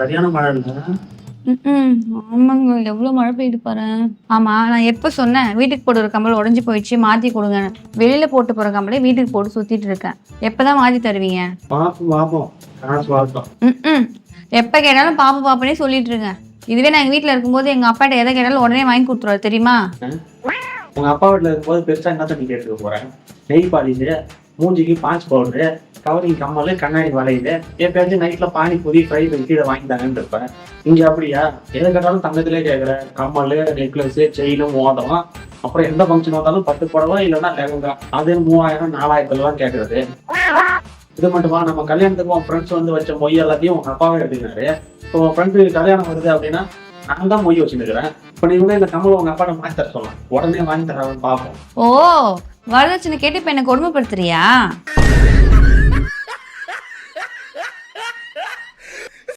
சரியான மழை ஆமாங்க எவ்வளோ மழை பெய்யுது பாரு. ஆமா நான் எப்போ சொன்னேன் வீட்டுக்கு போட்டு ஒரு கம்பல் உடஞ்சி போயிடுச்சு மாற்றி கொடுங்க. வெளியில போட்டு போகிற கம்பளை வீட்டுக்கு போட்டு சுற்றிட்டு இருக்கேன். எப்போ தான் மாற்றி தருவீங்க எப்போ கேட்டாலும் பாப்பா பாப்பனே சொல்லிட்டு இருக்கேன். இதுவே நான் எங்கள் வீட்டில் இருக்கும்போது எங்கள் அப்பாட்ட எதை கேட்டாலும் உடனே வாங்கி கொடுத்துருவாரு தெரியுமா? உங்க அப்பா வீட்டுல இருக்கும்போது பெருசா என்ன தண்ணி கேட்டுக்க போறேன்? நெய் பாலிஷு மூஞ்சிக்கு பாஞ்ச் பவுடரு கவரிங் கம்மல் கண்ணாடி வளையுது எப்பயாச்சும் நைட்ல பானி பூரி ஃப்ரை கீழே வாங்கி தாங்கன்னு இருப்பேன் இங்க அப்படியா? எதை கேட்டாலும் தங்கத்திலே கேட்குற கம்மல் நெக்லஸ் செயினும் மோதம் அப்புறம் எந்த ஃபங்க்ஷன் வந்தாலும் பத்து புடவை இல்லைன்னா லெகங்கா அது மூவாயிரம் நாலாயிரத்துலலாம் கேட்கறது இது மட்டுமா? நம்ம கல்யாணத்துக்கு உன் ஃப்ரெண்ட்ஸ் வந்து வச்ச மொய் எல்லாத்தையும் உங்க அப்பாவே எடுத்துக்கினாரு இப்போ உன் ஃப்ரெண்டு கல்யாணம் வருது அப்படின்னா நான் தான் மொய் வச்சுருக்கிறேன் இப்போ நீ இந்த கம்மல் உங்க அப்பாட்ட வாங்கி தர சொல்லலாம் உடனே வாங்கி தரவன் பார்ப்போம் ஓ வரதட்சணை கேட்டு இப்போ என்னை கொடுமைப்படுத்துறியா?